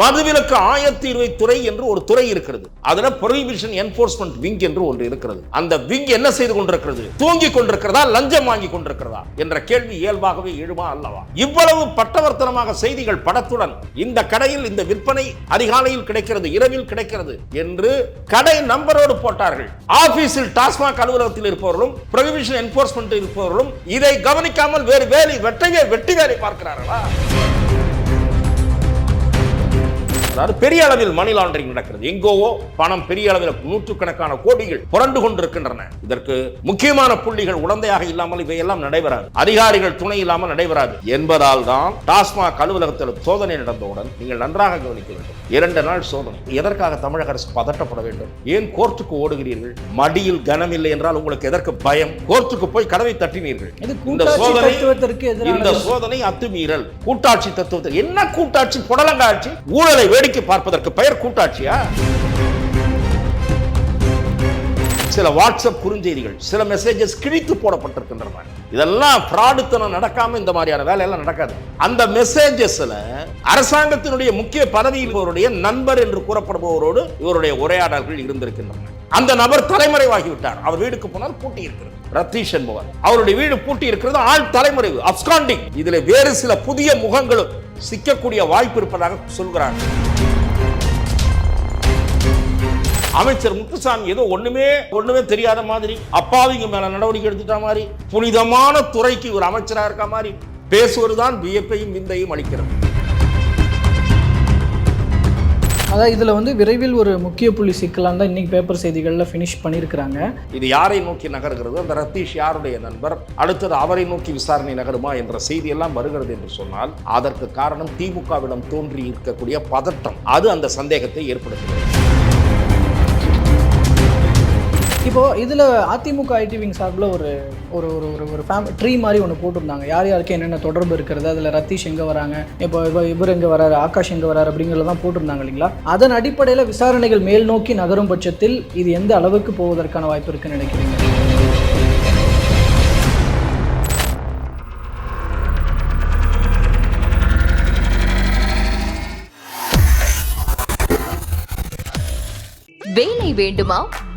மதுவிலக்கு ஆயத்தீர்வை துறை என்று ஒரு துறை இருக்கிறது. அதுல ப்ரொஹிபிஷன் என்போர்ஸ்மெண்ட் விங் என்று ஒன்று இருக்கிறது. அந்த விங் என்ன செய்து கொண்டிருக்கிறது? தூங்கி கொண்டிருக்கிறதா? லஞ்சம் வாங்கி கொண்டிருக்கிறதா? என்ற கேள்வி இயல்பாகவே எழுமா அல்லவா? இவ்வளவு பட்டவர்த்தனமாக செய்திகள் படத்துடன் இந்த கடையில் இந்த விற்பனை அதிகாலையில் கிடைக்கிறது இரவில் கிடைக்கிறது என்று கடை நம்பரோடு போட்டார்கள். ஆபீஸில் டாஸ்மாக் அலுவலகத்தில் இருப்பவர்களும் ப்ரொஹிபிஷன் என்போர்ஸ்மெண்ட் இருப்பவர்களும் இதை கவனிக்காமல் வேறு வேலை வெட்டையே வெட்டி வேலை பார்க்கிறார்களா? அதாவது பெரிய அளவில் மணி லாண்டரிங் நடக்கிறது. எங்கோவோ பணம் பெரிய அளவில் நூற்றுக்கணக்கான கோடிகள் புரண்டு கொண்டிருக்கின்றன. இதற்கு முக்கியமான புள்ளிகள் உடந்தையாக இல்லாமல் இவையெல்லாம் நடைபெறாது. அதிகாரிகள் துணை இல்லாமல் நடைபெறாது. என்பதால் தான் டாஸ்மாக் அலுவலகத்தில் சோதனை நடந்தவுடன் நீங்கள் நன்றாக கவனிக்க வேண்டும். இரண்டு நாள் சோதனை. எதற்காக தமிழக அரசு பதட்டப்பட வேண்டும்? ஏன் கோர்ட்டுக்கு ஓடுகிறீர்கள்? மடியில் கனம் இல்லை என்றால் உங்களுக்கு எதற்கு பயம்? கோர்ட்டுக்கு போய் கதவை தட்டினீர்கள். இந்த சோதனை இந்த சோதனை அத்துமீறல். கூட்டாட்சி தத்துவத்தை என்ன கூட்டாட்சி? புடலங்காட்சி ஊழலை வேடிக்கை பார்ப்பதற்கு பெயர் கூட்டாட்சியா? சில வாட்ஸ்அப் குறுஞ்செய்திகள் சில மெசேஜஸ் கிழித்து போடப்பட்டிருக்கின்றன. இதெல்லாம் ஃப்ராடுத்தனம் நடக்காம இந்த மாதிரியான வேலையெல்லாம் நடக்காது. அந்த மெசேஜஸ்ல அரசாங்கத்தினுடைய முக்கிய பதவியில் இவருடைய நண்பர் என்று கூறப்படுபவரோடு இவருடைய உரையாடல்கள் இருந்திருக்கின்றன. அந்த நபர் தலைமறைவாகிவிட்டார். அவர் வீடுக்கு போனால் பூட்டி இருக்கிறது ரத்தீஷ் என்பவர். அவருடைய வீடு பூட்டி இருக்கிறது ஆள் தலைமுறை அப்ஸ்காண்டிங் இதுல வேறு சில புதிய முகங்களும் சிக்கக்கூடிய வாய்ப்பு இருப்பதாக சொல்கிறார். அமைச்சர் முத்துசாமி ஏதோ ஒண்ணுமே ஒண்ணுமே தெரியாத மாதிரி அப்பாவிங்க மேல நடவடிக்கை எடுத்துட்ட மாதிரி புனிதமான துறைக்கு ஒரு அமைச்சராக இருக்க மாதிரி பேசுவதுதான் வியப்பையும் விந்தையும் அளிக்கிறது. அதாவது இதில் வந்து விரைவில் ஒரு முக்கிய புள்ளி சிக்கலாம் தான் இன்றைக்கி பேப்பர் செய்திகளில் ஃபினிஷ் பண்ணியிருக்கிறாங்க இது யாரை நோக்கி நகர்கிறது? அந்த ரத்தீஷ் யாருடைய நண்பர்? அடுத்தது அவரை நோக்கி விசாரணை நகருமா என்ற செய்தி எல்லாம் வருகிறது என்று சொன்னால் அதற்கு காரணம் திமுகவிடம் தோன்றி இருக்கக்கூடிய பதட்டம். அது அந்த சந்தேகத்தை ஏற்படுத்துகிறது. இப்போது இதில் அதிமுக ஐடி விங் சார்பில் ஒரு ஒரு ஒரு ஒரு ஒரு ஃபேம் ட்ரீ மாதிரி ஒன்று போட்டிருந்தாங்க. யார் யாருக்கு என்னென்ன தொடர்பு இருக்கிறது? அதில் ரத்தீஷ் எங்கே வராங்க? இப்போ இப்போ இவர் எங்கே வராரு? ஆகாஷ் எங்கே வராரு? அப்படிங்கிறதெல்லாம் போட்டிருந்தாங்க இல்லைங்களா? அதன் அடிப்படையில் விசாரணைகள் மேல் நோக்கி நகரும் பட்சத்தில் இது எந்த அளவுக்கு போவதற்கான வாய்ப்பு இருக்குன்னு நினைக்கிறீங்க? வேலை வேண்டுமா?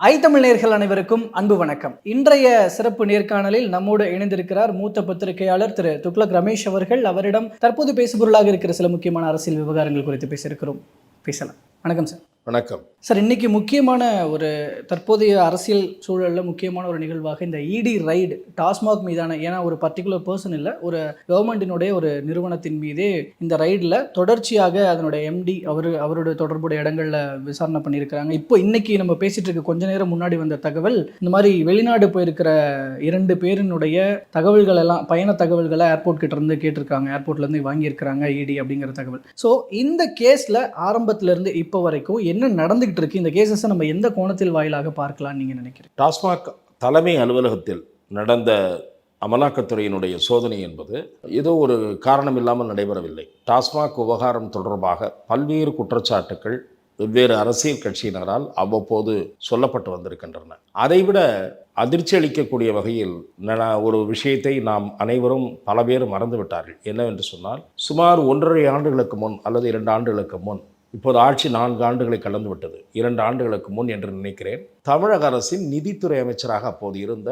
ஐ தமிழ் நேர்கள் அனைவருக்கும் அன்பு வணக்கம். இன்றைய சிறப்பு நேர்காணலில் நம்மோடு இணைந்திருக்கிறார் மூத்த பத்திரிகையாளர் திரு துக்ளக் ரமேஷ் அவர்கள். அவரிடம் தற்போது பேசுபொருளாக இருக்கிற சில முக்கியமான அரசியல் விவகாரங்கள் குறித்து பேசியிருக்கிறோம். பேசலாம். வணக்கம் சார். வணக்கம். சார் இன்னைக்கு முக்கியமான ஒரு தற்போதைய அரசியல் சூழலில் முக்கியமான ஒரு நிகழ்வாக இந்த இடி ரைடு டாஸ்மாக் மீதான ஏன்னா ஒரு பர்டிகுலர் பர்சன் இல்லை ஒரு கவர்மெண்டினுடைய ஒரு நிறுவனத்தின் மீதே இந்த ரைடில் தொடர்ச்சியாக அதனுடைய எம்டி அவர் அவருடைய தொடர்புடைய இடங்களில் விசாரணை பண்ணியிருக்கிறாங்க. இப்போ இன்னைக்கு நம்ம பேசிட்டு இருக்க கொஞ்ச நேரம் முன்னாடி வந்த தகவல் இந்த மாதிரி வெளிநாடு போயிருக்கிற இரண்டு பேரினுடைய தகவல்கள் எல்லாம் பயண தகவல்களை ஏர்போர்ட் கிட்ட இருந்து கேட்டிருக்காங்க. ஏர்போர்ட்ல இருந்து வாங்கியிருக்கிறாங்க இடி அப்படிங்கிற தகவல். ஸோ இந்த கேஸில் ஆரம்பத்துல இருந்து இப்போ வரைக்கும் என்ன நடந்துகிட்டு இருக்கு? இந்த கேசஸை நம்ம எந்த கோணத்தில் வாயிலாக பார்க்கலாம்னு நீங்க நினைக்கிறீங்க? டாஸ்மாக் தலைமை அலுவலகத்தில் நடந்த அமலாக்கத்துறையினுடைய சோதனை என்பது ஏதோ ஒரு காரணம் இல்லாமல் நடைபெறவில்லை. டாஸ்மாக் விவகாரம் தொடர்பாக பல்வேறு குற்றச்சாட்டுக்கள் வெவ்வேறு அரசியல் கட்சியினரால் அவ்வப்போது சொல்லப்பட்டு வந்திருக்கின்றன. அதைவிட அதிர்ச்சி அளிக்கக்கூடிய வகையில் ந- ஒரு விஷயத்தை நாம் அனைவரும் பல பேர் மறந்துவிட்டார்கள். என்னவென்று சொன்னால் சுமார் ஒன்றரை ஆண்டுகளுக்கு முன் அல்லது இரண்டு ஆண்டுகளுக்கு முன் இப்போது ஆட்சி நான்கு ஆண்டுகளை கடந்து விட்டது. இரண்டு ஆண்டுகளுக்கு முன் என்று நினைக்கிறேன். தமிழக அரசின் நிதித்துறை அமைச்சராக அப்போது இருந்த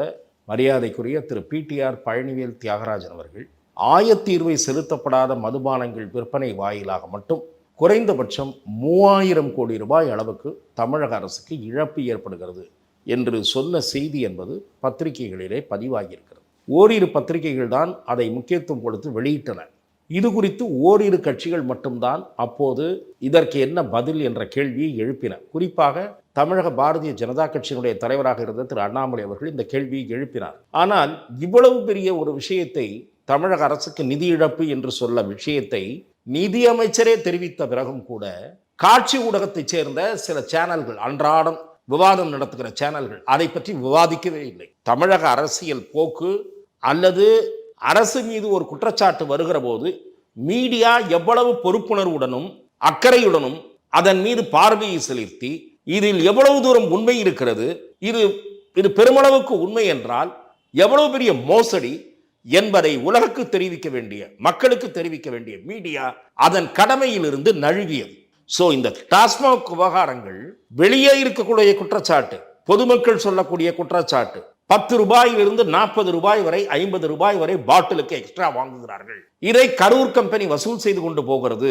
மரியாதைக்குரிய திரு. பிடிஆர் பழனிவேல் தியாகராஜன் அவர்கள் ஆயத்தீர்வை செலுத்தப்படாத மதுபானங்கள் விற்பனை வாயிலாக மட்டும் குறைந்தபட்சம் மூவாயிரம் கோடி ரூபாய் அளவுக்கு தமிழக அரசுக்கு இழப்பு ஏற்படுகிறது என்று சொன்ன செய்தி என்பது பத்திரிகைகளிலே பதிவாகியிருக்கிறது. ஓரிரு பத்திரிகைகள் தான் அதை முக்கியத்துவம் கொடுத்து வெளியிட்டன. இது குறித்து ஓரிரு கட்சிகள் மட்டும்தான் அப்போது இதற்கு என்ன பதில் என்ற கேள்வியை எழுப்பின. குறிப்பாக தமிழக பாரதிய ஜனதா கட்சியினுடைய தலைவராக இருந்த திரு அண்ணாமலை அவர்கள் இந்த கேள்வியை எழுப்பினார். ஆனால் இவ்வளவு பெரிய ஒரு விஷயத்தை தமிழக அரசுக்கு நிதி இழப்பு என்று சொல்ல விஷயத்தை நிதியமைச்சரே தெரிவித்த பிறகும் கூட காட்சி ஊடகத்தைச் சேர்ந்த சில சேனல்கள் அன்றாடம் விவாதம் நடத்துகிற சேனல்கள் அதை பற்றி விவாதிக்கவே இல்லை. தமிழக அரசியல் போக்கு அல்லது அரசு மீது ஒரு குற்றச்சாட்டு வருகிற போது மீடியா எவ்வளவு பொறுப்புணர்வுடனும் அக்கறையுடனும் அதன் மீது பார்வையை செலுத்தி இதில் எவ்வளவு தூரம் உண்மை இருக்கிறது இது இது பெருமளவுக்கு உண்மை என்றால் எவ்வளவு பெரிய மோசடி என்பதை உலகுக்கு தெரிவிக்க வேண்டிய மக்களுக்கு தெரிவிக்க வேண்டிய மீடியா அதன் கடமையிலிருந்து நழுவியது. ஸோ இந்த டாஸ்மாக் விவகாரங்கள் வெளியே இருக்கக்கூடிய குற்றச்சாட்டு பொதுமக்கள் சொல்லக்கூடிய குற்றச்சாட்டு பத்து ரூபாயிலிருந்து நாற்பது ரூபாய் வரை ஐம்பது ரூபாய் வரை பாட்டிலுக்கு எக்ஸ்ட்ரா வாங்குகிறார்கள். இதை கரூர் கம்பெனி வசூல் செய்து கொண்டு போகிறது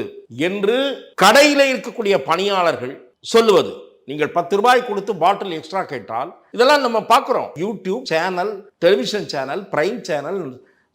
என்று கடையில் இருக்கக்கூடிய பணியாளர்கள் சொல்லுவது. நீங்கள் பத்து ரூபாய் கொடுத்து பாட்டில் எக்ஸ்ட்ரா கேட்டால் இதெல்லாம் நம்ம பார்க்குறோம். YouTube channel television channel prime channel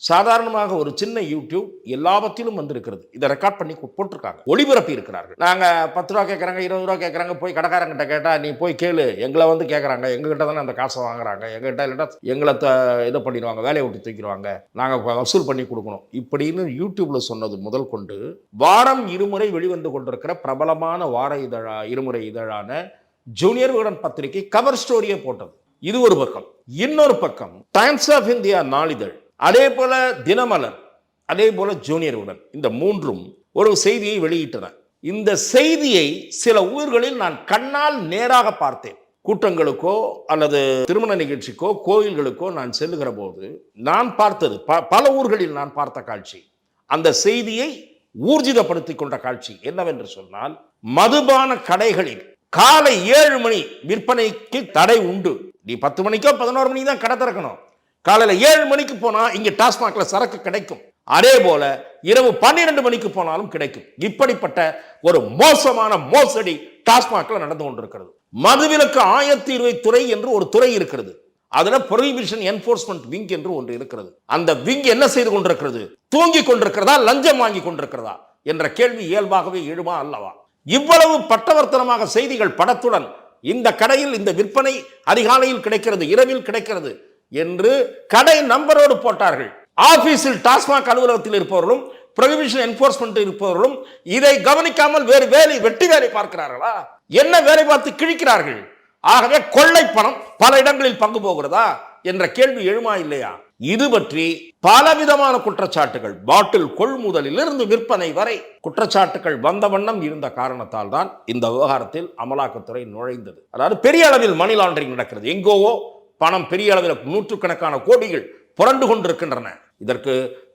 சாதாரணமாக ஒரு சின்ன யூடியூப் எல்லாவற்றிலும் வந்திருக்கிறது. இதை ரெக்கார்ட் பண்ணி போட்டிருக்காங்க. ஒளிபரப்பி இருக்கிறார்கள். நாங்கள் பத்து ரூபா கேட்குறாங்க இருபது ரூபா கேட்குறாங்க போய் கடைக்காரங்கிட்ட கேட்டால் நீ போய் கேளு. எங்களை வந்து கேட்குறாங்க எங்ககிட்ட தானே அந்த காசை வாங்குறாங்க. எங்ககிட்ட இல்லைன்னா எங்களை த இதை பண்ணிடுவாங்க. வேலையை விட்டு தூக்கிடுவாங்க. நாங்கள் வசூல் பண்ணி கொடுக்கணும். இப்படின்னு யூடியூப்ல சொன்னது முதல் கொண்டு வாரம் இருமுறை வெளிவந்து கொண்டிருக்கிற பிரபலமான வார இதழா இருமுறை இதழான ஜூனியர் விகடன் பத்திரிகை கவர் ஸ்டோரியே போட்டது. இது ஒரு பக்கம். இன்னொரு பக்கம் டைம்ஸ் ஆஃப் இந்தியா நாளிதழ். அதே போல தினமலர் அதே போல ஜூனியர் உடன். இந்த மூன்றும் ஒரு செய்தியை வெளியிட்டன. இந்த செய்தியை சில ஊர்களில் நான் கண்ணால் நேராக பார்த்தேன். கூட்டங்களுக்கோ அல்லது திருமண நிகழ்ச்சிக்கோ கோயில்களுக்கோ நான் செல்லுகிற போது நான் பார்த்தது ப- பல ஊர்களில் நான் பார்த்த காட்சி. அந்த செய்தியை ஊர்ஜிதப்படுத்திக் கொண்ட காட்சி என்னவென்று சொன்னால் மதுபான கடைகளில் காலை ஏழு மணி விற்பனைக்கு தடை உண்டு. நீ பத்து மணிக்கோ பதினோரு மணிக்கு தான் கடை திறக்கணும். காலையில் ஏழு மணிக்கு போனால் இங்கே டாஸ்மாகில் சரக்கு கிடைக்கும். அதே போல இரவு பன்னிரண்டு மணிக்கு போனாலும் கிடைக்கும். இப்படிப்பட்ட ஒரு மோசமான மோசடி டாஸ்மாகில் நடந்து கொண்டிருக்கிறது. மதுவிலக்கு ஆயிரத்தி இருபது துறை என்று ஒரு துறை இருக்கிறது. அதுல ப்ரொஹிபிஷன் என்போர்ஸ்மெண்ட் விங் என்று ஒன்று இருக்கிறது. அந்த விங் என்ன செய்து கொண்டிருக்கிறது? தூங்கி கொண்டிருக்கிறதா? லஞ்சம் வாங்கி கொண்டிருக்கிறதா? என்ற கேள்வி இயல்பாகவே எழுமா அல்லவா? இவ்வளவு பட்டவர்த்தனமாக செய்திகள் படத்துடன் இந்த கடையில் இந்த விற்பனை அதிகாலையில் கிடைக்கிறது இரவில் கிடைக்கிறது. என்று கடை நம்பரோடு போட்டார்கள். ஆபீஸில் டாஸ்மாக் அலுவலகத்தில் இருப்பவர்களும் ப்ரொஹிபிஷன் என்போர்ஸ்மெண்ட் இருப்பவர்களும் இதை கவனிக்காமல் வேறு வேலை வெட்டி வேலை பார்க்கிறார்களா? என்ன வேலை பார்த்து கிழிக்கிறார்கள்? ஆகவே கொள்ளை பணம் பல இடங்களில் பங்கு போகிறதா? என்ற கேள்வி எழுமா இல்லையா? இது பற்றி பலவிதமான குற்றச்சாட்டுகள். பாட்டில் கொள்முதலில் இருந்து விற்பனை வரை குற்றச்சாட்டுகள் வந்த வண்ணம் இருந்த காரணத்தால் தான் இந்த விவகாரத்தில் அமலாக்கத்துறை நுழைந்தது. அதாவது பெரிய அளவில் மணி லாண்டரிங் நடக்கிறது. எங்கோவோ பணம் பெரிய அளவில் நூற்றுக்கணக்கான கோடிகள் புரண்டு கொண்டிருக்கின்றன. இதற்கு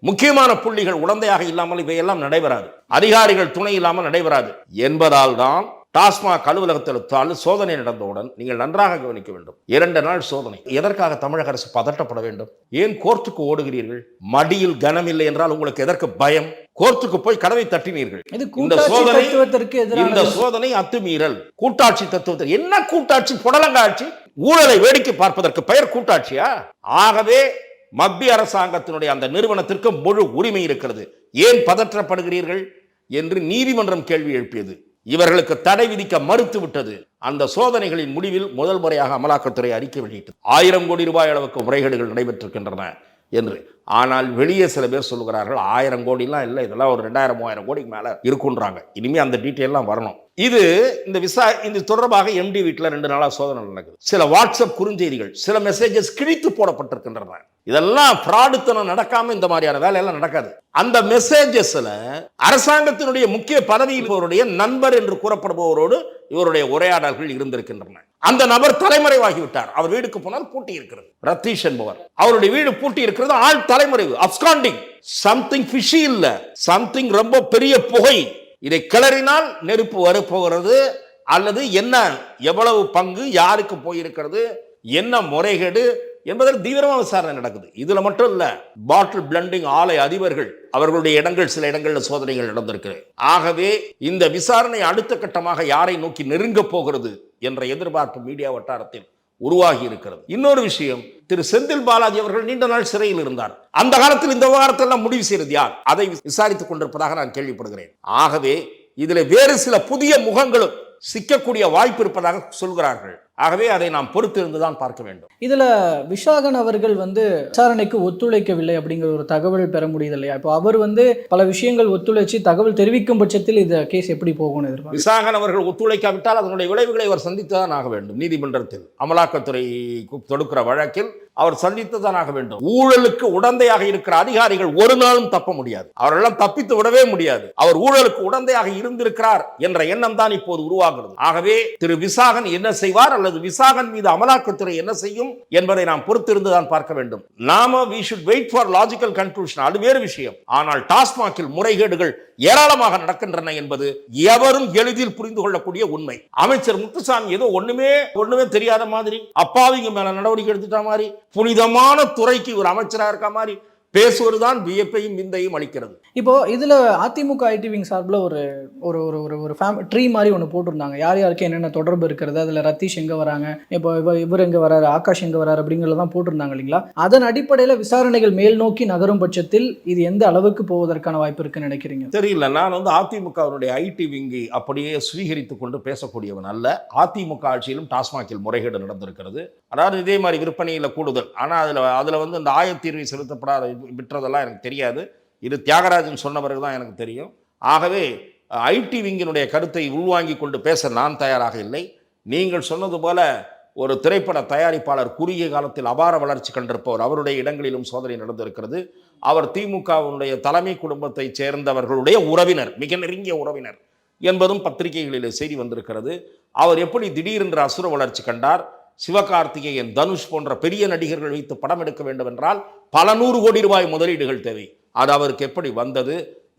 முக்கியமான புள்ளிகள் உடந்தையாக இல்லாமல் இவையெல்லாம் நடைபெறாது. அதிகாரிகள் துணை இல்லாமல் நடைபெறாது. என்பதால் தான் டாஸ்மாக் அலுவலகத்தில் தாள் சோதனை நடந்தவுடன் நீங்கள் நன்றாக கவனிக்க வேண்டும். இரண்டு நாள் சோதனை. எதற்காக தமிழக அரசு பதட்டப்பட வேண்டும்? ஏன் கோர்ட்டுக்கு ஓடுகிறீர்கள்? மடியில் கனமில்லை என்றால் உங்களுக்கு எதற்கு பயம்? கோர்ட்டுக்கு போய் கதவை தட்டினீர்கள். இந்த சோதனை இந்த சோதனை அத்துமீறல். கூட்டாட்சி தத்துவத்தில் என்ன கூட்டாட்சி? புடலங்காட்சி ஊழலை வேடிக்கை பார்ப்பதற்கு பெயர் கூட்டாட்சியா? ஆகவே மத்திய அரசாங்கத்தினுடைய அந்த நிறுவனத்திற்கு முழு உரிமை இருக்கிறது. ஏன் பதற்றப்படுகிறீர்கள்? என்று நீதிமன்றம் கேள்வி எழுப்பியது. இவர்களுக்கு தடை விதிக்க மறுத்து விட்டது. அந்த சோதனைகளின் முடிவில் முதல் முறையாக அமலாக்கத்துறை அறிக்கை வெளியிட்டது. ஆயிரம் கோடி ரூபாய் அளவுக்கு முறைகேடுகள் நடைபெற்றிருக்கின்றன என்று. ஆனால் வெளியே சில பேர் சொல்லுகிறார்கள் ஆயிரம் கோடிலாம் இல்லை இதெல்லாம் ஒரு ரெண்டாயிரம் மூவாயிரம் கோடிக்கு மேலே இருக்குன்றாங்க. இனிமேல் அந்த டீட்டெயிலாம் வரணும். இது இந்த விசா இது தொடர்பாக எம்டி வீட்டில் ரெண்டு நாளாக சோதனை நடக்குது. சில வாட்ஸ்அப் குறுஞ்செய்திகள் சில மெசேஜஸ் கிழித்து போடப்பட்டிருக்கின்றன. இதெல்லாம் ஃப்ராடுத்தனம் நடக்காம இந்த மாதிரியான வேலையெல்லாம் நடக்காது. அந்த மெசேஜஸ்ல அரசாங்கத்தினுடைய முக்கிய பதவி இவருடைய நண்பர் என்று கூறப்படுபவரோடு இவருடைய உரையாடல்கள் இருந்திருக்கின்றன. அந்த நபர் தலைமறைவாகி விட்டார் அவர் வீடுக்கு போனால் பூட்டி இருக்கிறது. ரத்தீஷ் என்பவர். அவருடைய வீடு பூட்டி இருக்கிறது. ஆள் தலைமறைவு. அப்ஸ்காண்டிங் சம்திங் ஃபிஷி இல்ல. சம்திங் ரொம்ப பெரிய புகை. இதை கிளறினால் நெருப்பு வரப்போகிறது. அல்லது என்ன எவ்வளவு பங்கு யாருக்கு போயிருக்கிறது என்ன முறைகேடு என்பதில் தீவிரமாக விசாரணை நடக்குது. இதில் மட்டும் இல்லை பாட்டில் பிளண்டிங் ஆலை அதிபர்கள் அவர்களுடைய இடங்கள் சில இடங்களில் சோதனைகள் நடந்திருக்கு ஆகவே இந்த விசாரணை அடுத்த கட்டமாக யாரை நோக்கி நெருங்கப் போகிறது என்ற எதிர்பார்ப்பு மீடியா வட்டாரத்தில் உருவாகி இருக்கிறது இன்னொரு விஷயம் திரு செந்தில் பாலாஜி அவர்கள் நீண்ட நாள் சிறையில் இருந்தார். அந்த காலத்தில் இந்த விவகாரத்தெல்லாம் முடிவு செய்கிறது யார்? அதை விசாரித்துக் கொண்டிருப்பதாக நான் கேள்விப்படுகிறேன். ஆகவே இதில் வேறு சில புதிய முகங்களும் சிக்கக்கூடிய வாய்ப்பு இருப்பதாக சொல்கிறார்கள். ஆகவே அதை நாம் பொறுத்திருந்து தான் பார்க்க வேண்டும். இதுல விஷாகன் அவர்கள் வந்து விசாரணைக்கு ஒத்துழைக்கவில்லை அப்படிங்கிற ஒரு தகவல் பெற முடியுது இல்லையா? இப்போ அவர் வந்து பல விஷயங்கள் ஒத்துழைச்சு தகவல் தெரிவிக்கும் பட்சத்தில் இந்த கேஸ் எப்படி போகும்னு எதிர்பார்க்க விசாகன் அவர்கள் ஒத்துழைக்காவிட்டால் அதனுடைய விளைவுகளை அவர் சந்தித்துதான் ஆக வேண்டும் நீதிமன்றத்தில். அமலாக்கத்துறை தொடுக்கிற வழக்கில் அவர் சந்தித்துதான் வேண்டும். ஊழலுக்கு உடந்தையாக இருக்கிற அதிகாரிகள் ஒரு நாளும் தப்ப முடியாது. அவரெல்லாம் தப்பித்து விடவே முடியாது. அவர் ஊழலுக்கு உடந்தையாக இருந்திருக்கிறார் என்ற எண்ணம் தான் இப்போது உருவாகிறது. ஆகவே திரு விசாகன் என்ன செய்வார் அல்லது விசாகன் மீது அமலாக்கத்துறை என்ன செய்யும் என்பதை நாம் பொறுத்திருந்து தான் பார்க்க வேண்டும். நாம we should wait for logical conclusion அது வேறு விஷயம். ஆனால் டாஸ்மாகில் முறைகேடுகள் ஏராளமாக நடக்கின்றன என்பது எவரும் எளிதில் புரிந்து கொள்ளக்கூடிய உண்மை. அமைச்சர் முத்துசாமி ஏதோ ஒண்ணுமே ஒண்ணுமே தெரியாத மாதிரி அப்பாவிங்க மேல நடவடிக்கை எடுத்துட்ட மாதிரி புனிதமான துறைக்கு ஒரு அமைச்சரா இருக்க மாதிரி பேசுவதுதான் வியப்பையும் விந்தையும் அளிக்கிறது. இப்போ இதுல அதிமுக ஐடி விங் சார்பில் ஒரு ஒரு ஒரு ஒரு ஒரு ஃபேம் ட்ரீ மாதிரி ஒன்று போட்டிருந்தாங்க. யார் யாருக்கு என்னென்ன தொடர்பு இருக்கிறது? அதில் ரத்தீஷ் எங்கே வராங்க? இப்போ இவ- இவர் எங்கே வராரு? ஆகாஷ் எங்கே வராரு? அப்படிங்கிறதெல்லாம் போட்டிருந்தாங்க இல்லைங்களா? அதன் அடிப்படையில் விசாரணைகள் மேல் நோக்கி நகரும் பட்சத்தில் இது எந்த அளவுக்கு போவதற்கான வாய்ப்பு இருக்குன்னு நினைக்கிறீங்க? தெரியல. நான் வந்து அதிமுகவினுடைய ஐடி விங்கி அப்படியே சுவீகரித்துக் கொண்டு பேசக்கூடியவன் அல்ல. அதிமுக ஆட்சியிலும் டாஸ்மாகில் முறைகேடு நடந்திருக்கிறது. அதாவது இதே மாதிரி விற்பனையில் கூடுதல். ஆனால் அதில் அதில் வந்து இந்த ஆயத்தீர்வை செலுத்தப்படாத விற்றதெல்லாம் எனக்கு தெரியாது. இது தியாகராஜன் சொன்ன பிறகு தான் எனக்கு தெரியும். ஆகவே ஐடி விங்கினுடைய கருத்தை உள்வாங்கி கொண்டு பேச நான் தயாராக இல்லை. நீங்கள் சொன்னது போல ஒரு திரைப்பட தயாரிப்பாளர் குறுகிய காலத்தில் அபார வளர்ச்சி கண்டிருப்பவர் அவருடைய இடங்களிலும் சோதனை நடந்திருக்கிறது. அவர் திமுகவினுடைய தலைமை குடும்பத்தைச் சேர்ந்தவர்களுடைய உறவினர் மிக நெருங்கிய உறவினர் என்பதும் பத்திரிகைகளிலே செய்தி வந்திருக்கிறது. அவர் எப்படி திடீரென்று அசுர வளர்ச்சி கண்டார்? சிவகார்த்திகேயன் தனுஷ் போன்ற பெரிய நடிகர்கள் வைத்து படம் எடுக்க வேண்டும் என்றால் பல நூறு கோடி ரூபாய் முதலீடுகள் தேவை. அது அவருக்கு எப்படி வந்தது?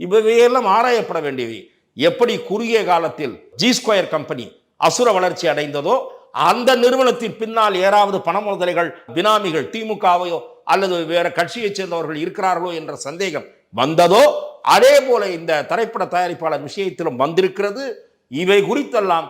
இவையெல்லாம் ஆராயப்பட வேண்டியவை எப்படி குறுகிய காலத்தில் ஜி ஸ்கொயர் கம்பெனி அசுர வளர்ச்சி அடைந்ததோ அந்த நிறுவனத்தின் பின்னால் ஏறாவது பண முதலைகள் பினாமிகள் திமுகவையோ அல்லது வேற கட்சியைச் சேர்ந்தவர்கள் இருக்கிறார்களோ என்ற சந்தேகம் வந்ததோ அதே போல இந்த திரைப்பட தயாரிப்பாளர் விஷயத்திலும் வந்திருக்கிறது. இவை குறித்தெல்லாம்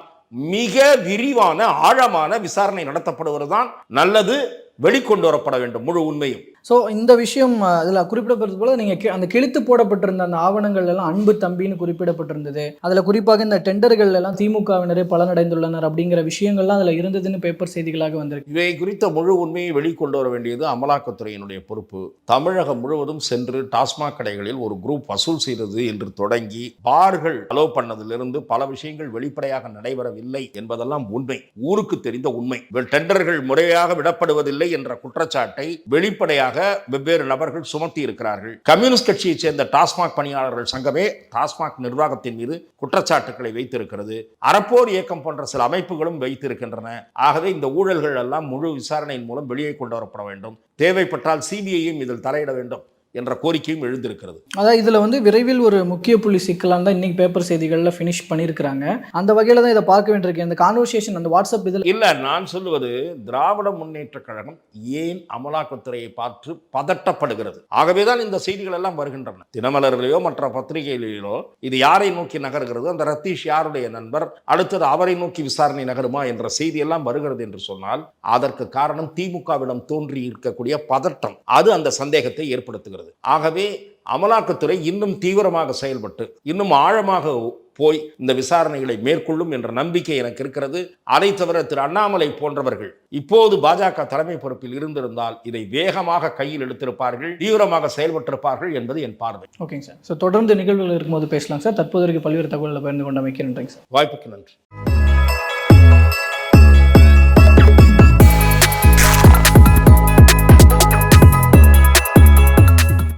மிக விரிவான ஆழமான விசாரணை நடத்தப்படுவது தான் நல்லது. வெளிக்கொண்டு வரப்பட வேண்டும் முழு உண்மையும். ஸோ இந்த விஷயம் அதில் குறிப்பிடப்படுறது போல நீங்கள் அந்த கிழித்து போடப்பட்டிருந்த அந்த ஆவணங்கள் எல்லாம் அன்பு தம்பின்னு குறிப்பிடப்பட்டிருந்தது. அதில் குறிப்பாக இந்த டெண்டர்கள் எல்லாம் திமுகவினரே பலனடைந்துள்ளனர் அப்படிங்கிற விஷயங்கள்லாம் அதில் இருந்ததுன்னு பேப்பர் செய்திகளாக வந்திருக்கு. இவை குறித்த முழு உண்மையை வெளிக்கொண்டு வர வேண்டியது அமலாக்கத்துறையினுடைய பொறுப்பு. தமிழகம் முழுவதும் சென்று டாஸ்மாக் கடைகளில் ஒரு குரூப் வசூல் செய்தது என்று தொடங்கி பார்கள் அலோ பண்ணதிலிருந்து பல விஷயங்கள் வெளிப்படையாக நடைபெறவில்லை என்பதெல்லாம் உண்மை. ஊருக்கு தெரிந்த உண்மை. டெண்டர்கள் முறையாக விடப்படுவதில்லை என்ற குற்றச்சாட்டை வெளிப்படையாக வெவ்வேறு நபர்கள் சுமத்தி இருக்கிறார்கள். கம்யூனிஸ்ட் கட்சியைச் சேர்ந்த டாஸ்மாக் பணியாளர்கள் சங்கமே டாஸ்மாக் நிர்வாகத்தின் மீது குற்றச்சாட்டுகளை வைத்திருக்கிறது. அறப்போர் இயக்கம் போன்ற சில அமைப்புகளும் வைத்திருக்கின்றன. ஆகவே இந்த ஊழல்கள் எல்லாம் முழு விசாரணையின் மூலம் வெளியே கொண்டு வரப்பட வேண்டும். தேவைப்பட்டால் சிபிஐயும் இதில் தலையிட வேண்டும். என்ற கோரிக்கையும் எழுந்திருக்கிறது. அதாவது இதில் வந்து விரைவில் ஒரு முக்கிய புள்ளி சிக்கலாம் தான் இன்னைக்கு பேப்பர் செய்திகளில் ஃபினிஷ் பண்ணியிருக்கிறாங்க அந்த வகையில் தான் இதை பார்க்க வேண்டியிருக்கு. இந்த கான்வர்சேஷன் அந்த வாட்ஸ்அப் இதில் இல்ல நான் சொல்லுவது திராவிட முன்னேற்ற கழகம் ஏன் அமலாக்கத்துறையை பார்த்து பதட்டப்படுகிறது? ஆகவேதான் இந்த செய்திகள் எல்லாம் வருகின்றன. தினமலரிலேயோ மற்ற பத்திரிகைகளிலோ இது யாரை நோக்கி நகர்கிறது? அந்த ரத்தீஷ் யாருடைய நண்பர்? அடுத்தது அவரை நோக்கி விசாரணை நகருமா என்ற செய்தி எல்லாம் வருகிறது என்று சொன்னால் அதற்கு காரணம் திமுகவிடம் தோன்றி இருக்கக்கூடிய பதட்டம். அது அந்த சந்தேகத்தை ஏற்படுத்துகிறது. ஆகவே அமலாக்கத்துறை இன்னும் தீவிரமாக செயல்பட்டு இன்னும் ஆழமாக போய் இந்த விசாரணைகளை மேற்கொள்ளும் என்ற நம்பிக்கை எனக்கு இருக்கிறது. அதை தவிர திரு அண்ணாமலை போன்றவர்கள் இப்போது பாஜக தலைமை பொறுப்பில் இருந்திருந்தால் இதை வேகமாக கையில் எடுத்திருப்பார்கள் தீவிரமாக செயல்பட்டிருப்பார்கள் என்பது என் பார்வை. ஓகேங்க சார். ஸோ தொடர்ந்து நிகழ்வுகள் இருக்கும்போது பேசலாம் சார். தற்போதைக்கு பல்வேறு தகவல்களை பகிர்ந்து கொண்டமைக்கு நன்றிங்க சார். வாய்ப்புக்கு நன்றி.